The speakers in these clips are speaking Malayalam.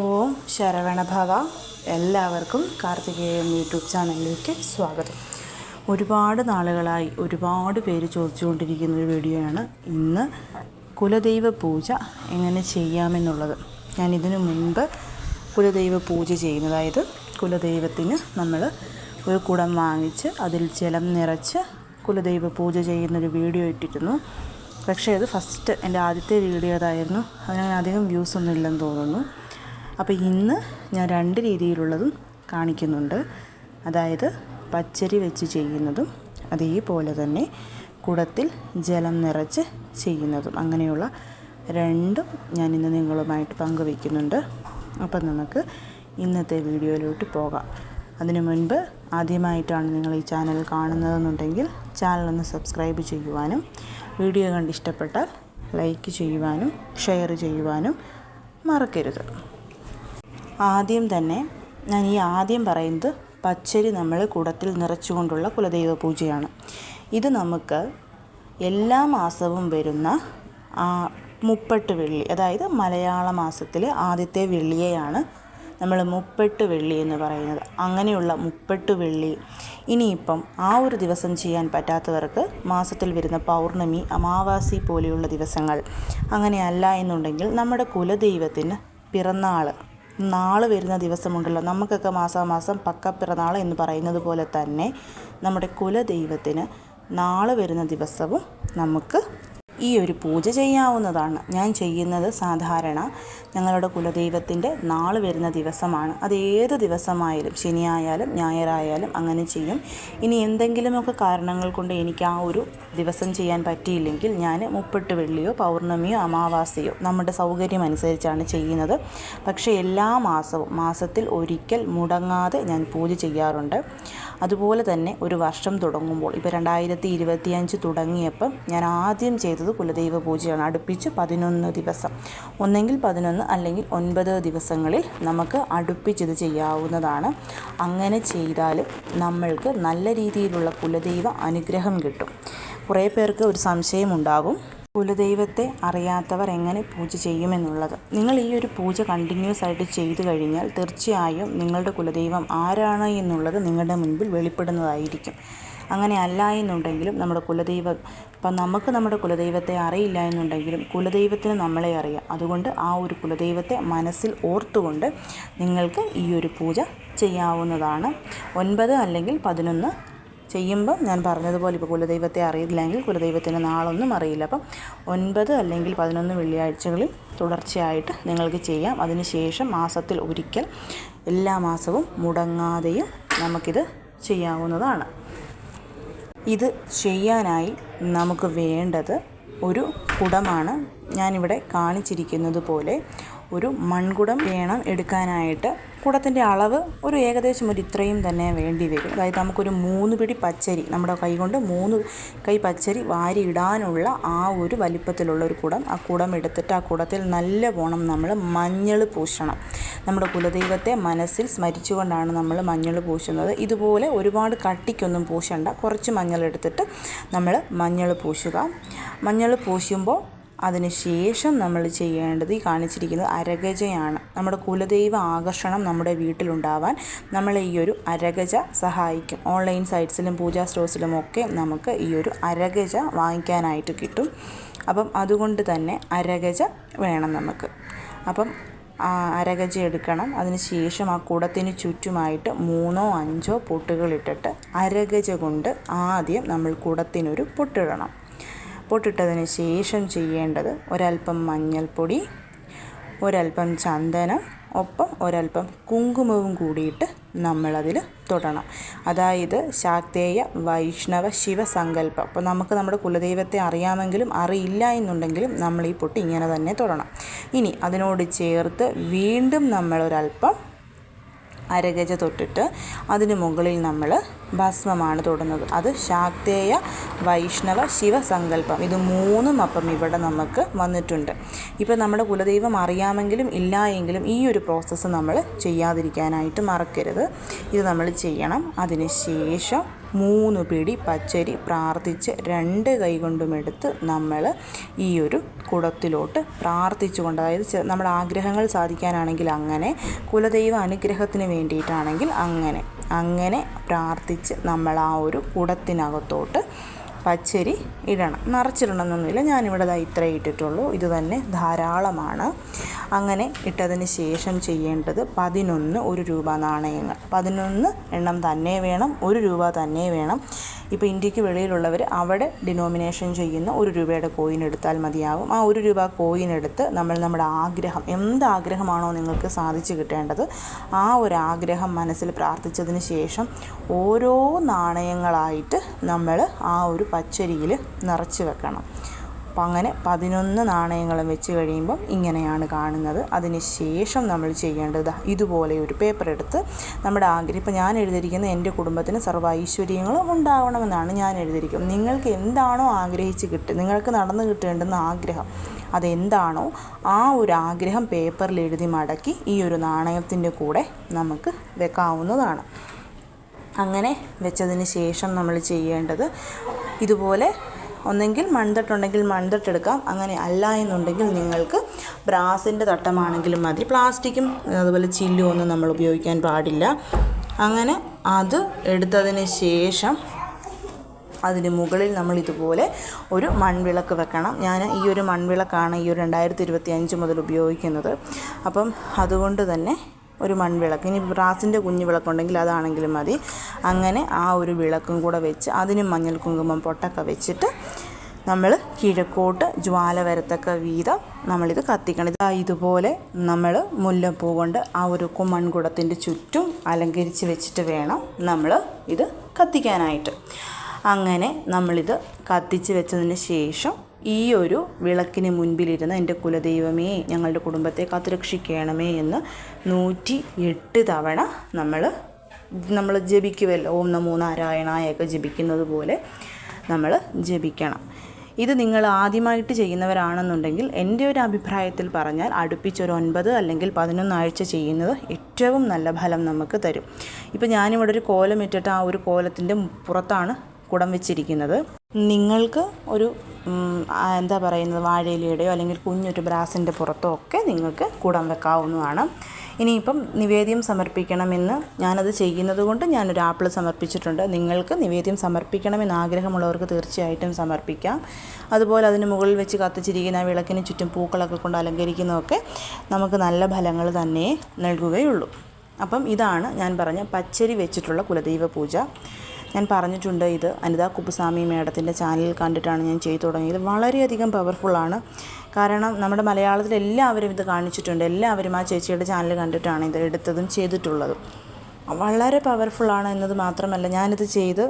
ഓം ശരവണഭവ. എല്ലാവർക്കും കാർത്തികേയം യൂട്യൂബ് ചാനലിലേക്ക് സ്വാഗതം. ഒരുപാട് നാളുകളായി ഒരുപാട് പേര് ചോദിച്ചുകൊണ്ടിരിക്കുന്ന ഒരു വീഡിയോയാണ് ഇന്ന് കുലദൈവ പൂജ എങ്ങനെ ചെയ്യാമെന്നുള്ളത്. ഞാൻ ഇതിനു മുൻപ് കുലദൈവ പൂജ ചെയ്യുന്നത് അതായത് കുലദൈവത്തിന് നമ്മൾ ഒരു കുടം വാങ്ങിച്ച് അതിൽ ജലം നിറച്ച് കുലദൈവ പൂജ ചെയ്യുന്നൊരു വീഡിയോ ഇട്ടിരുന്നു. പക്ഷേ അത് ഫസ്റ്റ് എന്റെ ആദ്യത്തെ വീഡിയോ അതായിരുന്നു. അതിനങ്ങനെ അധികം വ്യൂസ് ഒന്നും ഇല്ലെന്ന് തോന്നുന്നു. അപ്പോൾ ഇന്ന് ഞാൻ രണ്ട് രീതിയിലുള്ളതും കാണിക്കുന്നുണ്ട്. അതായത് പച്ചരി വെച്ച് ചെയ്യുന്നതും അതേപോലെ തന്നെ കുടത്തിൽ ജലം നിറച്ച് ചെയ്യുന്നതും അങ്ങനെയുള്ള രണ്ടും ഞാൻ ഇന്ന് നിങ്ങളുമായിട്ട് പങ്കുവയ്ക്കുന്നുണ്ട് അപ്പം നമുക്ക് ഇന്നത്തെ വീഡിയോയിലോട്ട് പോകാം. അതിനു മുൻപ് ആദ്യമായിട്ടാണ് നിങ്ങൾ ഈ ചാനൽ കാണുന്നതെന്നുണ്ടെങ്കിൽ ചാനൽ ഒന്ന് സബ്സ്ക്രൈബ് ചെയ്യുവാനും വീഡിയോ കണ്ട് ഇഷ്ടപ്പെട്ടാൽ ലൈക്ക് ചെയ്യുവാനും ഷെയർ ചെയ്യുവാനും മറക്കരുത്. ആദ്യം തന്നെ ഞാൻ ഈ ആദ്യം പറയുന്നത് പച്ചരി നമ്മൾ കുടത്തിൽ നിറച്ചുകൊണ്ടുള്ള കുലദൈവ പൂജയാണ്. ഇത് നമുക്ക് എല്ലാ മാസവും വരുന്ന മുപ്പെട്ട് വെള്ളി അതായത് മലയാള മാസത്തിലെ ആദ്യത്തെ വെള്ളിയെയാണ് നമ്മൾ മുപ്പെട്ട് വെള്ളി എന്ന് പറയുന്നത്. അങ്ങനെയുള്ള മുപ്പെട്ട് വെള്ളി ഇനിയിപ്പം ആ ഒരു ദിവസം ചെയ്യാൻ പറ്റാത്തവർക്ക് മാസത്തിൽ വരുന്ന പൗർണമി അമാവാസി പോലെയുള്ള ദിവസങ്ങൾ അങ്ങനെയല്ല എന്നുണ്ടെങ്കിൽ നമ്മുടെ കുലദൈവത്തിന് പിറന്നാൾ നാൾ വരുന്ന ദിവസമുണ്ടല്ലോ. നമുക്കൊക്കെ മാസാമാസം പക്ക പിറന്നാൾ എന്ന് പറയുന്നത് പോലെ തന്നെ നമ്മുടെ കുലദൈവത്തിന് നാൾ വരുന്ന ദിവസവും നമുക്ക് ഈ ഒരു പൂജ ചെയ്യാവുന്നതാണ്. ഞാൻ ചെയ്യുന്നത് സാധാരണ ഞങ്ങളുടെ കുലദൈവത്തിന്റെ നാൾ വരുന്ന ദിവസമാണ്. അത് ഏത് ദിവസമായാലും ശനിയായാലും ഞായറായാലും അങ്ങനെ ചെയ്യും. ഇനി എന്തെങ്കിലുമൊക്കെ കാരണങ്ങൾ കൊണ്ട് എനിക്ക് ആ ഒരു ദിവസം ചെയ്യാൻ പറ്റിയില്ലെങ്കിൽ ഞാൻ മുപ്പെട്ട് വെള്ളിയോ പൗർണമിയോ അമാവാസിയോ നമ്മുടെ സൗകര്യം അനുസരിച്ചാണ് ചെയ്യുന്നത്. പക്ഷേ എല്ലാ മാസവും മാസത്തിൽ ഒരിക്കൽ മുടങ്ങാതെ ഞാൻ പൂജ ചെയ്യാറുണ്ട്. അതുപോലെ തന്നെ ഒരു വർഷം തുടങ്ങുമ്പോൾ ഇപ്പോൾ രണ്ടായിരത്തി ഇരുപത്തിയഞ്ച് തുടങ്ങിയപ്പം ഞാൻ ആദ്യം ചെയ്തത് കുലദൈവ പൂജയാണ് അടുപ്പിച്ച് പതിനൊന്ന് ദിവസം. ഒന്നെങ്കിൽ പതിനൊന്ന് അല്ലെങ്കിൽ ഒൻപത് ദിവസങ്ങളിൽ നമുക്ക് അടുപ്പിച്ചിത് ചെയ്യാവുന്നതാണ്. അങ്ങനെ ചെയ്താൽ നമ്മൾക്ക് നല്ല രീതിയിലുള്ള കുലദൈവ അനുഗ്രഹം കിട്ടും. കുറേ പേർക്ക് ഒരു സംശയമുണ്ടാകും. കുലദൈവത്തെ അറിയാത്തവർ എങ്ങനെ പൂജ ചെയ്യുമെന്നുള്ളത്. നിങ്ങൾ ഈ ഒരു പൂജ കണ്ടിന്യൂസ് ആയിട്ട് ചെയ്തു കഴിഞ്ഞാൽ തീർച്ചയായും നിങ്ങളുടെ കുലദൈവം ആരാണ് എന്നുള്ളത് നിങ്ങളുടെ മുൻപിൽ വെളിപ്പെടുന്നതായിരിക്കും. അങ്ങനെ അല്ല എന്നുണ്ടെങ്കിലും നമ്മുടെ കുലദൈവം ഇപ്പം നമുക്ക് നമ്മുടെ കുലദൈവത്തെ അറിയില്ല എന്നുണ്ടെങ്കിലും കുലദൈവത്തിന് നമ്മളെ അറിയാം. അതുകൊണ്ട് ആ ഒരു കുലദൈവത്തെ മനസ്സിൽ ഓർത്തുകൊണ്ട് നിങ്ങൾക്ക് ഈ ഒരു പൂജ ചെയ്യാവുന്നതാണ്. ഒൻപത് അല്ലെങ്കിൽ പതിനൊന്ന് ചെയ്യുമ്പോൾ ഞാൻ പറഞ്ഞതുപോലെ ഇപ്പോൾ കുലദൈവത്തെ അറിയില്ലെങ്കിൽ കുലദൈവത്തിന് നാളൊന്നും അറിയില്ല. അപ്പം ഒൻപത് അല്ലെങ്കിൽ പതിനൊന്ന് വെള്ളിയാഴ്ചകളിൽ തുടർച്ചയായിട്ട് നിങ്ങൾക്ക് ചെയ്യാം. അതിനുശേഷം മാസത്തിൽ ഒരിക്കൽ എല്ലാ മാസവും മുടങ്ങാതെയും നമുക്കിത് ചെയ്യാവുന്നതാണ്. ഇത് ചെയ്യാനായി നമുക്ക് വേണ്ടത് ഒരു കുടമാണ് ഞാനിവിടെ കാണിച്ചിരിക്കുന്നത് പോലെ. ഒരു മൺകുടം വേണം എടുക്കാനായിട്ട്. കുടത്തിന്റെ അളവ് ഒരു ഏകദേശം ഒരു ഇത്രയും തന്നെ വേണ്ടി വരും. അതായത് നമുക്കൊരു മൂന്ന് പിടി പച്ചരി നമ്മുടെ കൈ കൊണ്ട് മൂന്ന് കൈ പച്ചരി വാരി ഇടാനുള്ള ആ ഒരു വലിപ്പത്തിലുള്ള ഒരു കുടം ആ കുടം എടുത്തിട്ട് ആ കുടത്തിൽ നല്ല പോണം നമ്മൾ മഞ്ഞൾ പൂശണം. നമ്മുടെ കുലദൈവത്തെ മനസ്സിൽ സ്മരിച്ചുകൊണ്ടാണ് നമ്മൾ മഞ്ഞൾ പൂശുന്നത്. ഇതുപോലെ ഒരുപാട് കട്ടിക്കൊന്നും പൂശണ്ട. കുറച്ച് മഞ്ഞൾ എടുത്തിട്ട് നമ്മൾ മഞ്ഞൾ പൂശുക. മഞ്ഞൾ പൂശുമ്പോൾ അതിനുശേഷം നമ്മൾ ചെയ്യേണ്ടത് ഈ കാണിച്ചിരിക്കുന്നത് അരഗജയാണ് നമ്മുടെ കുലദൈവ ആകർഷണം നമ്മുടെ വീട്ടിലുണ്ടാവാൻ നമ്മളെ ഈ ഒരു അരഗജ സഹായിക്കും. ഓൺലൈൻ സൈറ്റ്സിലും പൂജാ സ്റ്റോഴ്സിലും ഒക്കെ നമുക്ക് ഈ ഒരു അരഗജ വാങ്ങിക്കാനായിട്ട് കിട്ടും. അപ്പം അതുകൊണ്ട് തന്നെ അരഗജ വേണം നമുക്ക്. അപ്പം അരഗജ എടുക്കണം. അതിന് ശേഷം ആ കുടത്തിന് ചുറ്റുമായിട്ട് മൂന്നോ അഞ്ചോ പൊട്ടുകളിട്ടിട്ട് അരകജ കൊണ്ട് ആദ്യം നമ്മൾ കുടത്തിനൊരു പൊട്ടിടണം. പൊട്ടിട്ടതിന് ശേഷം ചെയ്യേണ്ടത് ഒരൽപ്പം മഞ്ഞൾപ്പൊടി ഒരൽപ്പം ചന്ദനം ഒപ്പം ഒരൽപ്പം കുങ്കുമവും കൂടിയിട്ട് നമ്മളതിൽ തൊടണം. അതായത് ശാക്തേയ വൈഷ്ണവ ശിവസങ്കല്പം. അപ്പോൾ നമുക്ക് നമ്മുടെ കുലദൈവത്തെ അറിയാമെങ്കിലും അറിയില്ല എന്നുണ്ടെങ്കിലും നമ്മൾ ഈ പൊട്ടി ഇങ്ങനെ തന്നെ തൊടണം. ഇനി അതിനോട് ചേർത്ത് വീണ്ടും നമ്മളൊരൽപ്പം അരഗജ തൊട്ടിട്ട് അതിന് മുകളിൽ നമ്മൾ ഭസ്മമാണ് തൊടുന്നത്. അത് ശാക്തേയ വൈഷ്ണവ ശിവസങ്കല്പം. ഇത് മൂന്നും അപ്പം ഇവിടെ നമുക്ക് വന്നിട്ടുണ്ട്. ഇപ്പോൾ നമ്മുടെ കുലദൈവം അറിയാമെങ്കിലും ഇല്ല എങ്കിലും ഈ ഒരു പ്രോസസ്സ് നമ്മൾ ചെയ്യാതിരിക്കാനായിട്ട് മറക്കരുത്. ഇത് നമ്മൾ ചെയ്യണം. അതിന് ശേഷം മൂന്ന് പിടി പച്ചരി പ്രാർത്ഥിച്ച് രണ്ട് കൈ കൊണ്ടും എടുത്ത് നമ്മൾ ഈ ഒരു കുടത്തിലോട്ട് പ്രാർത്ഥിച്ചുകൊണ്ട് അതായത് നമ്മുടെ ആഗ്രഹങ്ങൾ സാധിക്കാനാണെങ്കിൽ അങ്ങനെ കുലദൈവ അനുഗ്രഹത്തിന് വേണ്ടിയിട്ടാണെങ്കിൽ അങ്ങനെ അങ്ങനെ പ്രാർത്ഥിച്ച് നമ്മൾ ആ ഒരു കുടത്തിനകത്തോട്ട് പച്ചരി ഇടണം. നിറച്ചിടണമെന്നൊന്നുമില്ല. ഞാനിവിടെ ഇതാ ഇത്രേ ഇട്ടിട്ടുള്ളൂ. ഇത് തന്നെ ധാരാളമാണ്. അങ്ങനെ ഇട്ടതിന് ശേഷം ചെയ്യേണ്ടത് പതിനൊന്ന് ഒരു രൂപ നാണയങ്ങൾ. പതിനൊന്ന് എണ്ണം തന്നെ വേണം ഒരു രൂപ തന്നെ വേണം. ഇപ്പോൾ ഇന്ത്യയ്ക്ക് വെളിയിലുള്ളവർ അവിടെ ഡിനോമിനേഷൻ ചെയ്യുന്ന ഒരു രൂപയുടെ കോയിൻ എടുത്താൽ മതിയാവും. ആ ഒരു രൂപ കോയിൻ എടുത്ത് നമ്മൾ നമ്മുടെ ആഗ്രഹം എന്ത് ആഗ്രഹമാണോ നിങ്ങൾക്ക് സാധിച്ചു കിട്ടേണ്ടത് ആ ഒരു ആഗ്രഹം മനസ്സിൽ പ്രാർത്ഥിച്ചതിന് ശേഷം ഓരോ നാണയങ്ങളായിട്ട് നമ്മൾ ആ ഒരു പച്ചരിയിൽ നിറച്ച് വെക്കണം. അപ്പം അങ്ങനെ പതിനൊന്ന് നാണയങ്ങളും വെച്ച് കഴിയുമ്പം ഇങ്ങനെയാണ് കാണുന്നത്. അതിന് ശേഷം നമ്മൾ ചെയ്യേണ്ടത് ഇതുപോലെ ഒരു പേപ്പർ എടുത്ത് നമ്മുടെ ആഗ്രഹം ഇപ്പം ഞാൻ എഴുതിയിരിക്കുന്ന എന്റെ കുടുംബത്തിന് സർവ ഐശ്വര്യങ്ങളും ഉണ്ടാവണമെന്നാണ് ഞാൻ എഴുതിയിരിക്കുന്നത്. നിങ്ങൾക്ക് എന്താണോ ആഗ്രഹിച്ച് കിട്ടുക നിങ്ങൾക്ക് നടന്നു കിട്ടേണ്ടുന്ന ആഗ്രഹം അതെന്താണോ ആ ഒരു ആഗ്രഹം പേപ്പറിൽ എഴുതി മടക്കി ഈ ഒരു നാണയത്തിന്റെ കൂടെ നമുക്ക് വെക്കാവുന്നതാണ്. അങ്ങനെ വെച്ചതിന് ശേഷം നമ്മൾ ചെയ്യേണ്ടത് ഇതുപോലെ ഒന്നെങ്കിൽ മൺതട്ടുണ്ടെങ്കിൽ മൺതട്ടെടുക്കാം അങ്ങനെ അല്ല എന്നുണ്ടെങ്കിൽ നിങ്ങൾക്ക് ബ്രാസിന്റെ തട്ടമാണെങ്കിലും മതി. പ്ലാസ്റ്റിക്കും അതുപോലെ ചില്ലും ഒന്നും നമ്മൾ ഉപയോഗിക്കാൻ പാടില്ല. അങ്ങനെ അത് എടുത്തതിന് ശേഷം അതിന് മുകളിൽ നമ്മൾ ഇതുപോലെ ഒരു മൺവിളക്ക് വെക്കണം. ഞാൻ ഈ ഒരു മൺവിളക്കാണ് ഈ ഒരു രണ്ടായിരത്തി ഇരുപത്തി അഞ്ച് മുതൽ ഉപയോഗിക്കുന്നത്. അപ്പം അതുകൊണ്ട് തന്നെ ഒരു മൺവിളക്ക്. ഇനി ബ്രാസിന്റെ കുഞ്ഞു വിളക്കുണ്ടെങ്കിൽ അതാണെങ്കിലും മതി. അങ്ങനെ ആ ഒരു വിളക്കും കൂടെ വെച്ച് അതിനും മഞ്ഞൾ കുങ്കുമം പൊട്ടൊക്കെ വെച്ചിട്ട് നമ്മൾ കിഴക്കോട്ട് ജ്വാല വരത്തക്ക വീതം നമ്മളിത് കത്തിക്കണം. ഇതാ ഇതുപോലെ നമ്മൾ മുല്ലപ്പൂ കൊണ്ട് ആ ഒരു മൺകുടത്തിന്റെ ചുറ്റും അലങ്കരിച്ച് വെച്ചിട്ട് വേണം നമ്മൾ ഇത് കത്തിക്കാനായിട്ട്. അങ്ങനെ നമ്മളിത് കത്തിച്ച് വെച്ചതിന് ശേഷം ഈ ഒരു വിളക്കിന് മുൻപിലിരുന്ന് എന്റെ കുലദൈവമേ ഞങ്ങളുടെ കുടുംബത്തെ കാത്തുരക്ഷിക്കണമേ എന്ന് നൂറ്റി എട്ട് തവണ നമ്മൾ നമ്മൾ ജപിക്കുമല്ലോ ഓം നമോ നാരായണായൊക്കെ ജപിക്കുന്നത് പോലെ നമ്മൾ ജപിക്കണം. ഇത് നിങ്ങൾ ആദ്യമായിട്ട് ചെയ്യുന്നവരാണെന്നുണ്ടെങ്കിൽ എന്റെ ഒരു അഭിപ്രായത്തിൽ പറഞ്ഞാൽ അടുപ്പിച്ചൊരു ഒൻപത് അല്ലെങ്കിൽ പതിനൊന്നാഴ്ച ചെയ്യുന്നത് ഏറ്റവും നല്ല ഫലം നമുക്ക് തരും. ഇപ്പോൾ ഞാനിവിടെ ഒരു കോലം ഇട്ടിട്ട് ആ ഒരു കോലത്തിന്റെ പുറത്താണ് കുടം വെച്ചിരിക്കുന്നത്. നിങ്ങൾക്ക് ഒരു എന്താ പറയുന്നത് വാഴയിലയുടെയോ അല്ലെങ്കിൽ കുഞ്ഞൊരു ബ്രാസിന്റെ പുറത്തോ ഒക്കെ നിങ്ങൾക്ക് കുടം വെക്കാവുന്നതാണ്. ഇനിയിപ്പം നിവേദ്യം സമർപ്പിക്കണമെന്ന് ഞാനത് ചെയ്യുന്നത് കൊണ്ട് ഞാനൊരു ആപ്പിൾ സമർപ്പിച്ചിട്ടുണ്ട്. നിങ്ങൾക്ക് നിവേദ്യം സമർപ്പിക്കണമെന്ന് ആഗ്രഹമുള്ളവർക്ക് തീർച്ചയായിട്ടും സമർപ്പിക്കാം. അതുപോലെ അതിന് മുകളിൽ വെച്ച് കത്തിച്ചിരിക്കുന്ന വിളക്കിന് ചുറ്റും പൂക്കളൊക്കെ കൊണ്ട് അലങ്കരിക്കുന്നതൊക്കെ നമുക്ക് നല്ല ഫലങ്ങൾ തന്നെ നൽകുകയുള്ളൂ. അപ്പം ഇതാണ് ഞാൻ പറഞ്ഞ പച്ചരി വെച്ചിട്ടുള്ള കുലദൈവ പൂജ. ഞാൻ പറഞ്ഞിട്ടുണ്ട് ഇത് അനിത കുപ്പുസ്വാമി മേഡത്തിന്റെ ചാനലിൽ കണ്ടിട്ടാണ് ഞാൻ ചെയ്തു തുടങ്ങിയത്. വളരെയധികം പവർഫുള്ളാണ് കാരണം നമ്മുടെ മലയാളത്തിൽ എല്ലാവരും ഇത് കാണിച്ചിട്ടുണ്ട്. എല്ലാവരും ആ ചേച്ചിയുടെ ചാനൽ കണ്ടിട്ടാണ് ഇത് എടുത്തതും ചെയ്തിട്ടുള്ളതും. വളരെ പവർഫുള്ളാണ് എന്നത് മാത്രമല്ല ഞാനിത് ചെയ്ത്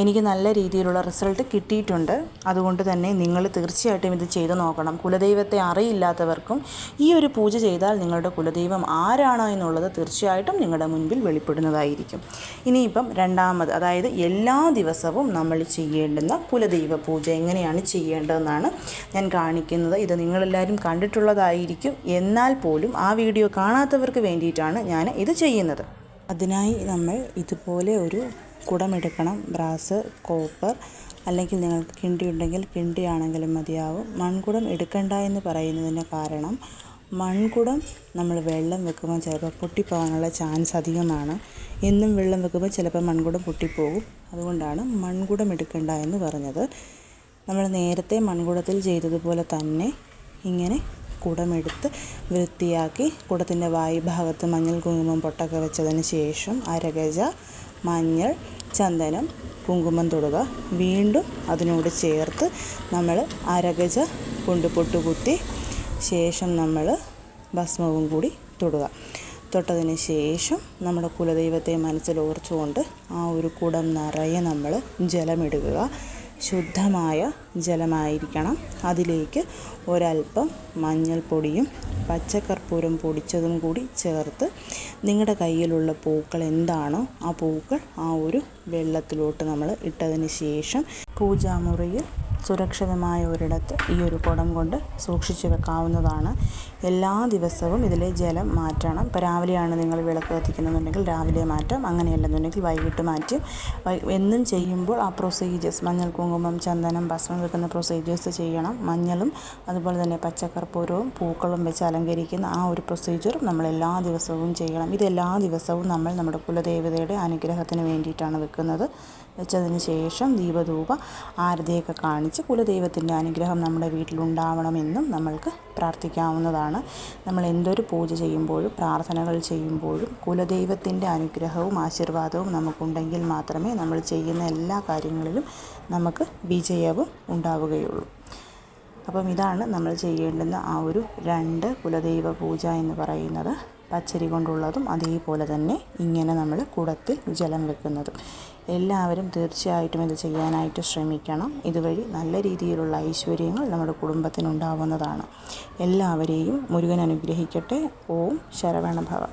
എനിക്ക് നല്ല രീതിയിലുള്ള റിസൾട്ട് കിട്ടിയിട്ടുണ്ട്. അതുകൊണ്ട് തന്നെ നിങ്ങൾ തീർച്ചയായിട്ടും ഇത് ചെയ്തു നോക്കണം. കുലദൈവത്തെ അറിയില്ലാത്തവർക്കും ഈ ഒരു പൂജ ചെയ്താൽ നിങ്ങളുടെ കുലദൈവം ആരാണോ എന്നുള്ളത് തീർച്ചയായിട്ടും നിങ്ങളുടെ മുൻപിൽ വെളിപ്പെടുന്നതായിരിക്കും. ഇനിയിപ്പം രണ്ടാമത് അതായത് എല്ലാ ദിവസവും നമ്മൾ ചെയ്യേണ്ടുന്ന കുലദൈവ പൂജ എങ്ങനെയാണ് ചെയ്യേണ്ടതെന്നാണ് ഞാൻ കാണിക്കുന്നത്. ഇത് നിങ്ങളെല്ലാവരും കണ്ടിട്ടുള്ളതായിരിക്കും. എന്നാൽ പോലും ആ വീഡിയോ കാണാത്തവർക്ക് വേണ്ടിയിട്ടാണ് ഞാൻ ഇത് ചെയ്യുന്നത്. അതിനായി നമ്മൾ ഇതുപോലെ ഒരു കുടമെടുക്കണം. ബ്രാസ് കോപ്പർ അല്ലെങ്കിൽ നിങ്ങൾക്ക് കിണ്ടി ഉണ്ടെങ്കിൽ ആണെങ്കിലും മതിയാവും. മൺകുടം എടുക്കണ്ട എന്ന് പറയുന്നതിന് കാരണം മൺകുടം നമ്മൾ വെള്ളം വെക്കുമ്പോൾ ചിലപ്പോൾ പൊട്ടിപ്പോകാനുള്ള ചാൻസ് അധികമാണ്. എന്നും വെള്ളം വെക്കുമ്പോൾ ചിലപ്പോൾ മൺകുടം പൊട്ടിപ്പോകും. അതുകൊണ്ടാണ് മൺകുടം എടുക്കണ്ട എന്ന് പറഞ്ഞത്. നമ്മൾ നേരത്തെ മൺകുടത്തിൽ ചെയ്തതുപോലെ തന്നെ ഇങ്ങനെ കുടമെടുത്ത് വൃത്തിയാക്കി കുടത്തിന്റെ വായു ഭാഗത്ത് മഞ്ഞൾ കുങ്കുമം പൊട്ടൊക്കെ വെച്ചതിന് ശേഷം അരഗജ മഞ്ഞൾ ചന്ദനം കുങ്കുമം തൊടുക. വീണ്ടും അതിനോട് ചേർത്ത് നമ്മൾ അരഗജ കൊണ്ട് പൊട്ടുകുത്തി ശേഷം നമ്മൾ ഭസ്മവും കൂടി തൊടുക. തൊട്ടതിന് ശേഷം നമ്മുടെ കുലദൈവത്തെ മനസ്സിൽ ഓർത്തുകൊണ്ട് ആ ഒരു കുടം നിറയെ നമ്മൾ ജലമിടുക. ശുദ്ധമായ ജലമായിരിക്കണം. അതിലേക്ക് ഒരല്പം മഞ്ഞൾപ്പൊടിയും പച്ചക്കർപ്പൂരം പൊടിച്ചതും കൂടി ചേർത്ത് നിങ്ങളുടെ കയ്യിലുള്ള പൂക്കൾ എന്താണോ ആ പൂക്കൾ ആ ഒരു വെള്ളത്തിലോട്ട് നമ്മൾ ഇട്ടതിന് ശേഷം പൂജാമുറിയിൽ സുരക്ഷിതമായ ഒരിടത്ത് ഈ ഒരു കുടം കൊണ്ട് സൂക്ഷിച്ചു വെക്കാവുന്നതാണ്. എല്ലാ ദിവസവും ഇതിലെ ജലം മാറ്റണം. ഇപ്പോൾ രാവിലെയാണ് നിങ്ങൾ വിളക്ക് കത്തിക്കുന്നുണ്ടെങ്കിൽ രാവിലെ മാറ്റാം. അങ്ങനെയല്ലെന്നുണ്ടെങ്കിൽ വൈകിട്ട് മാറ്റി. എന്നും ചെയ്യുമ്പോൾ ആ പ്രൊസീജിയേഴ്സ് മഞ്ഞൾ കുങ്കുമം ചന്ദനം ഭസ്മം വെക്കുന്ന പ്രൊസീജിയേഴ്സ് ചെയ്യണം. മഞ്ഞളും അതുപോലെ തന്നെ പച്ചക്കർപ്പൂരവും പൂക്കളും വെച്ച് അലങ്കരിക്കുന്ന ആ ഒരു പ്രൊസീജിയർ നമ്മൾ എല്ലാ ദിവസവും ചെയ്യണം. ഇതെല്ലാ ദിവസവും നമ്മൾ നമ്മുടെ കുലദേവതയുടെ അനുഗ്രഹത്തിന് വേണ്ടിയിട്ടാണ് വെക്കുന്നത്. വെച്ചതിന് ശേഷം ദീപധൂപ ആരതിയൊക്കെ കാണിച്ച് കുലദൈവത്തിന്റെ അനുഗ്രഹം നമ്മുടെ വീട്ടിലുണ്ടാവണമെന്നും നമ്മൾക്ക് പ്രാർത്ഥിക്കാവുന്നതാണ്. നമ്മൾ എന്തൊരു പൂജ ചെയ്യുമ്പോഴും പ്രാർത്ഥനകൾ ചെയ്യുമ്പോഴും കുലദൈവത്തിന്റെ അനുഗ്രഹവും ആശീർവാദവും നമുക്കുണ്ടെങ്കിൽ മാത്രമേ നമ്മൾ ചെയ്യുന്ന എല്ലാ കാര്യങ്ങളിലും നമുക്ക് വിജയവും ഉണ്ടാവുകയുള്ളൂ. അപ്പം ഇതാണ് നമ്മൾ ചെയ്യേണ്ടുന്ന ആ ഒരു രണ്ട് കുലദൈവ പൂജ എന്ന് പറയുന്നത്. പച്ചരി കൊണ്ടുള്ളതും അതേപോലെ തന്നെ ഇങ്ങനെ നമ്മൾ കുടത്തിൽ ജലം വെക്കുന്നതും. എല്ലാവരും തീർച്ചയായിട്ടും ഇത് ചെയ്യാനായിട്ട് ശ്രമിക്കണം. ഇതുവഴി നല്ല രീതിയിലുള്ള ഐശ്വര്യങ്ങൾ നമ്മുടെ കുടുംബത്തിനുണ്ടാവുന്നതാണ്. എല്ലാവരെയും മുരുകൻ അനുഗ്രഹിക്കട്ടെ. ഓം ശരവണഭവ.